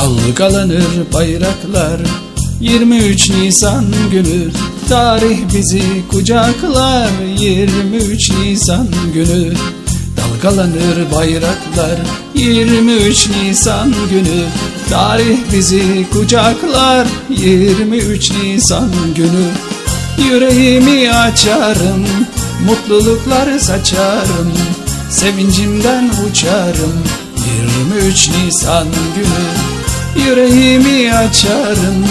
Dalgalanır bayraklar. 23 Nisan günü Tarih bizi kucaklar. 23 Nisan günü Dalgalanır bayraklar. 23 Nisan günü Tarih bizi kucaklar. 23 Nisan günü Yüreğimi açarım Mutluluklar saçarım Sevincimden uçarım. 23 Nisan günü Yüreğimi açarım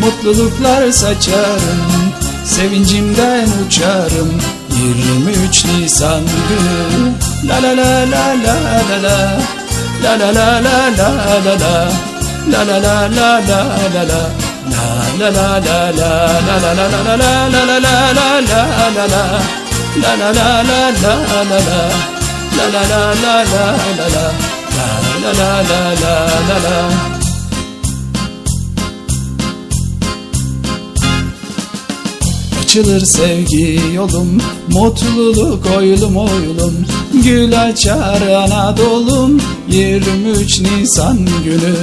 Mutluluklar saçarım Sevincimden uçarım 23 Nisan günü La la la la la la la La la la la la la la La la la la la la la La la la la la la la la la la la la la la la la la La la la la la la la La la la la la la la La la la la la Açılır sevgi yolum Mutluluk oylum oylum. Gül açar Anadolu'm 23 Nisan günü.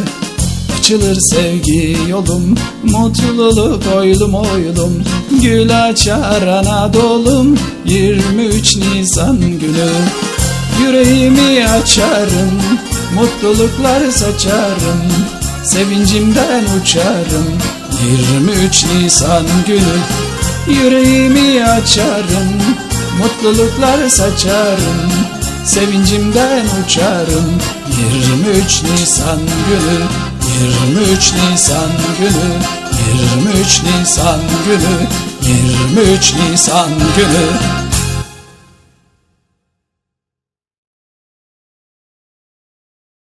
Açılır sevgi yolum Mutluluk oylum oylum. Gül açar Anadolu'm 23 Nisan günü. Yüreğimi açarım Mutluluklar saçarım. Sevincimden uçarım 23 Nisan günü Yüreğimi açarım Mutluluklar saçarım Sevincimden uçarım. 23 Nisan günü 23 Nisan günü 23 Nisan günü 23 Nisan günü